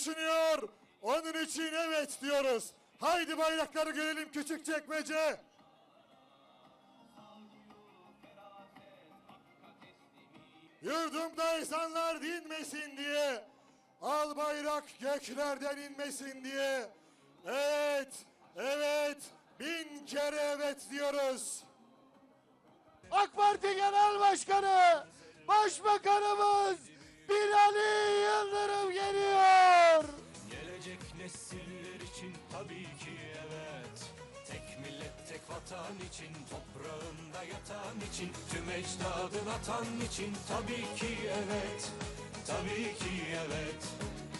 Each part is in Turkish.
düşünüyor. Onun için evet diyoruz. Haydi bayrakları görelim küçük çekmece. Yurdumda insanlar dinmesin diye. Al bayrak göklerden inmesin diye. Evet, evet, bin kere evet diyoruz. AK Parti Genel Başkanı, Başbakanımız Binali Yıldırım geliyor. Gelecek nesiller için tabii ki evet. Tek millet tek vatan için Toprağında yatan için Tüm ecdadın atan için tabii ki evet. Tabii ki evet.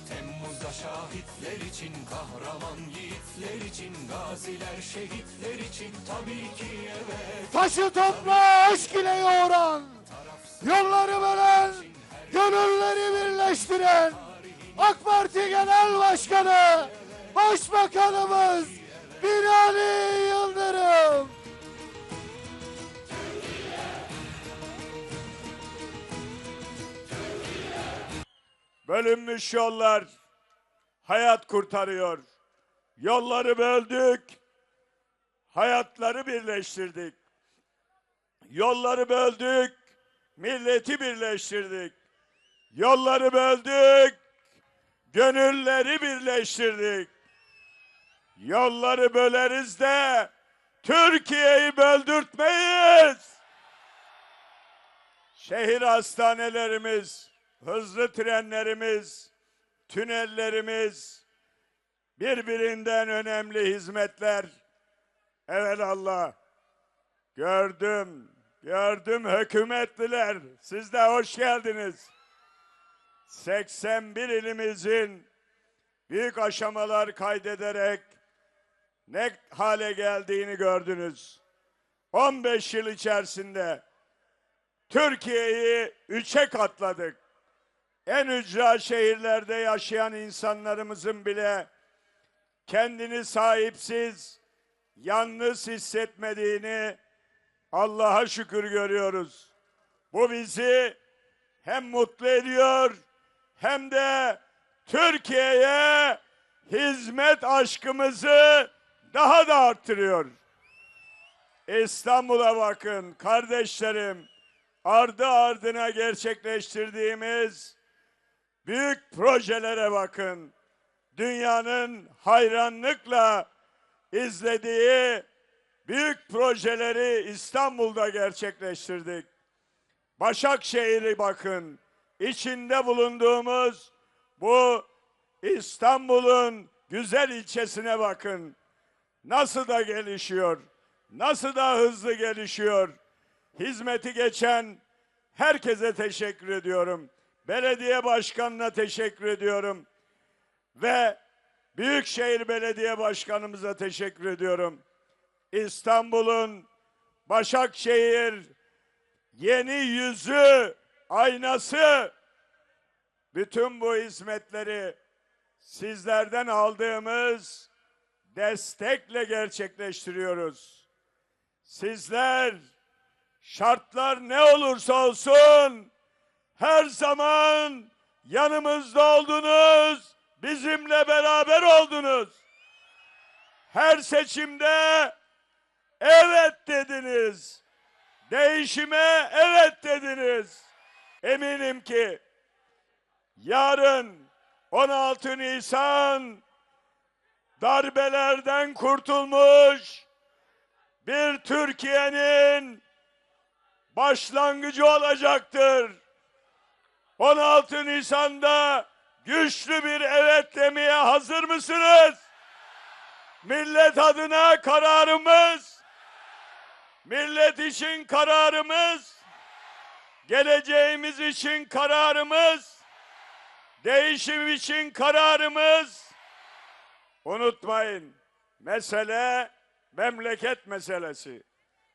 Temmuz'da şahitler için Kahraman yiğitler için Gaziler şehitler için Tabii ki evet. Taşı toprağa aşk ile yoğuran, yolları bölen, gönülleri birleştiren AK Parti Genel Başkanı, Başbakanımız Binali Yıldırım. Bölünmüş yollar hayat kurtarıyor. Yolları böldük, hayatları birleştirdik. Yolları böldük, milleti birleştirdik. Yolları böldük, gönülleri birleştirdik. Yolları böleriz de Türkiye'yi böldürtmeyiz. Şehir hastanelerimiz, hızlı trenlerimiz, tünellerimiz, birbirinden önemli hizmetler. Evelallah. Gördüm, gördüm hükümetliler. Siz de hoş geldiniz. 81 ilimizin büyük aşamalar kaydederek ne hale geldiğini gördünüz. 15 yıl içerisinde Türkiye'yi üçe katladık. En ücra şehirlerde yaşayan insanlarımızın bile kendini sahipsiz, yalnız hissetmediğini Allah'a şükür görüyoruz. Bu bizi hem mutlu ediyor hem de Türkiye'ye hizmet aşkımızı daha da arttırıyor. İstanbul'a bakın kardeşlerim. Ardı ardına gerçekleştirdiğimiz büyük projelere bakın. Dünyanın hayranlıkla izlediği büyük projeleri İstanbul'da gerçekleştirdik. Başakşehir'i bakın. İçinde bulunduğumuz bu İstanbul'un güzel ilçesine bakın. Nasıl da gelişiyor. Nasıl da hızlı gelişiyor. Hizmeti geçen herkese teşekkür ediyorum. Belediye başkanına teşekkür ediyorum. Ve Büyükşehir Belediye Başkanımıza teşekkür ediyorum. İstanbul'un Başakşehir yeni yüzü, aynası bütün bu hizmetleri sizlerden aldığımız destekle gerçekleştiriyoruz. Sizler şartlar ne olursa olsun her zaman yanımızda oldunuz, bizimle beraber oldunuz. Her seçimde evet dediniz. Değişime evet dediniz. Eminim ki yarın 16 Nisan darbelerden kurtulmuş bir Türkiye'nin başlangıcı olacaktır. 16 Nisan'da güçlü bir evet demeye hazır mısınız? Millet adına kararımız, millet için kararımız, geleceğimiz için kararımız, değişim için kararımız. Unutmayın, mesele memleket meselesi.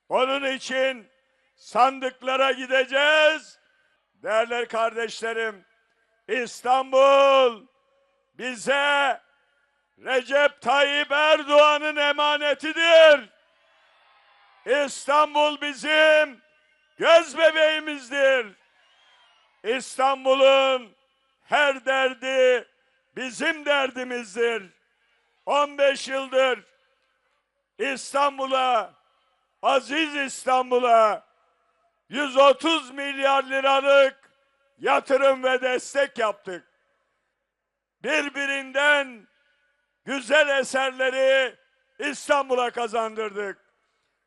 Onun için sandıklara gideceğiz. Değerli kardeşlerim, İstanbul bize Recep Tayyip Erdoğan'ın emanetidir. İstanbul bizim göz bebeğimizdir. İstanbul'un her derdi bizim derdimizdir. 15 yıldır İstanbul'a, aziz İstanbul'a 130 milyar liralık yatırım ve destek yaptık. Birbirinden güzel eserleri İstanbul'a kazandırdık.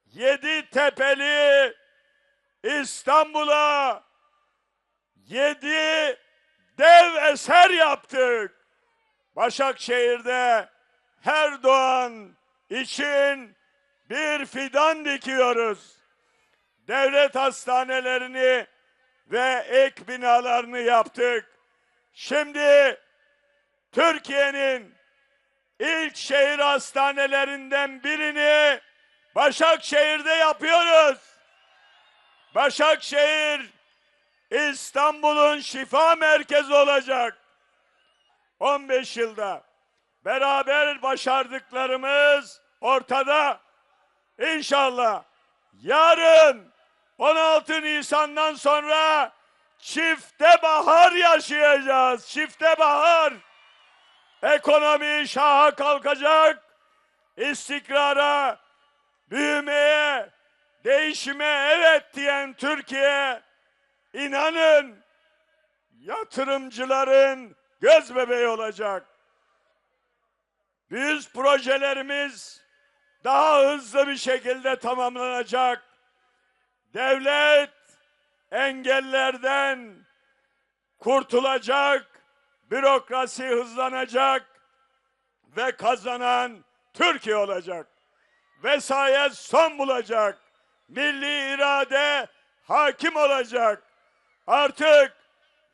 Yedi tepeli İstanbul'a yedi dev eser yaptık. Başakşehir'de her doğan için bir fidan dikiyoruz. Devlet hastanelerini ve ek binalarını yaptık. Şimdi Türkiye'nin ilk şehir hastanelerinden birini Başakşehir'de yapıyoruz. Başakşehir İstanbul'un şifa merkezi olacak. 15 yılda beraber başardıklarımız ortada. İnşallah yarın 16 Nisan'dan sonra çifte bahar yaşayacağız. Çifte bahar. Ekonomi şaha kalkacak. İstikrara, büyümeye, değişime evet diyen Türkiye inanın yatırımcıların göz bebeği olacak. Büyük projelerimiz daha hızlı bir şekilde tamamlanacak. Devlet engellerden kurtulacak, bürokrasi hızlanacak ve kazanan Türkiye olacak. Vesayet son bulacak. Milli irade hakim olacak. Artık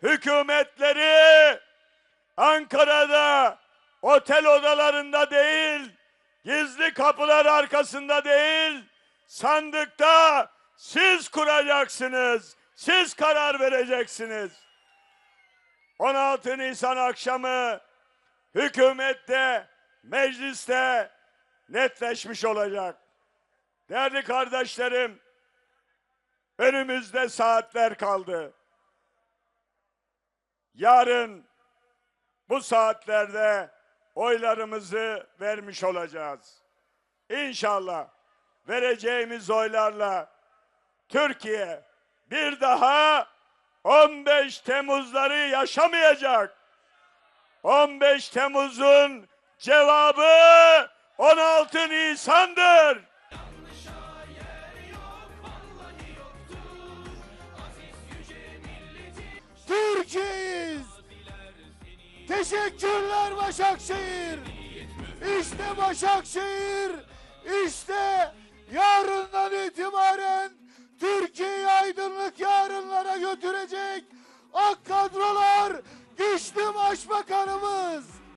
hükümetleri Ankara'da otel odalarında değil, gizli kapılar arkasında değil, sandıkta siz kuracaksınız. Siz karar vereceksiniz. 16 Nisan akşamı hükümette, mecliste netleşmiş olacak. Değerli kardeşlerim, önümüzde saatler kaldı. Yarın bu saatlerde oylarımızı vermiş olacağız. İnşallah vereceğimiz oylarla Türkiye bir daha 15 Temmuzları yaşamayacak. 15 Temmuz'un cevabı 16 Nisan'dır. Türkiye'yiz. Teşekkürler Başakşehir. İşte Başakşehir. İşte yarından itibaren Türkiye'yi aydınlık yarınlara götürecek ak kadrolar güçlü başbakanımız.